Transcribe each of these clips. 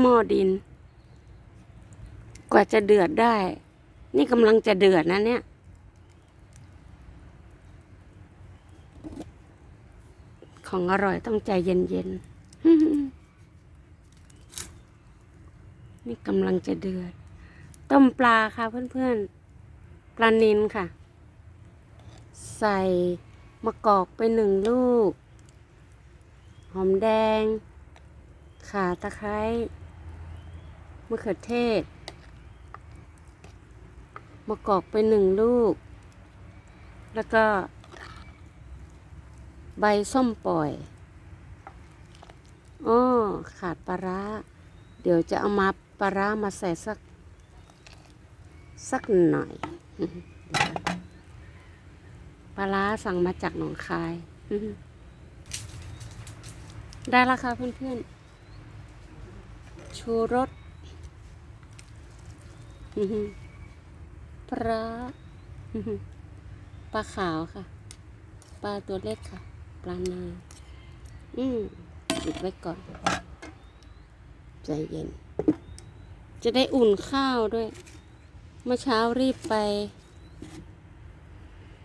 หม้อดิน กว่าจะเดือดได้ นี่กำลังจะเดือดนะเนี่ย ของอร่อยต้องใจเย็นๆ นี่กำลังจะเดือด ต้มปลาค่ะเพื่อนๆ ปลานินค่ะ ใส่มะกอกไปหนึ่งลูก หอมแดง ข่าตะไคร้มะเขือเทศมะกอกไปหนึ่งลูก แล้วก็ ใบส้มปล่อยอ้อขาดปลาร้า เดี๋ยวจะเอามาปลาร้ามาใส่สัก สักหน่อยปลาร้าสั่งมาจากหนองคาย ได้แล้วค่ะเพื่อนๆ ชูรสปลาปลาขาวค่ะ ปลาตัวเล็กค่ะ ปลานาอืมปิดไว้ก่อน ใจเย็น จะได้อุ่นข้าวด้วย เมื่อเช้ารีบไป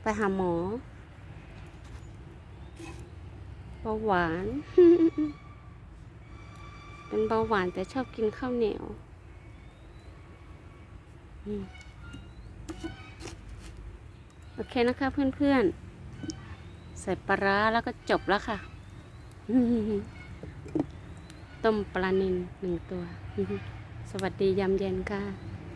ไปหาหมอเบาหวาน เป็นเบาหวานแต่ชอบกินข้าวเหนียวอโอเคนะคะเพื่อนๆ ใส่ปลาร้าแล้วก็จบแล้วค่ะ ต้มปลานิลหนึ่งตัว สวัสดียามเย็นค่ะ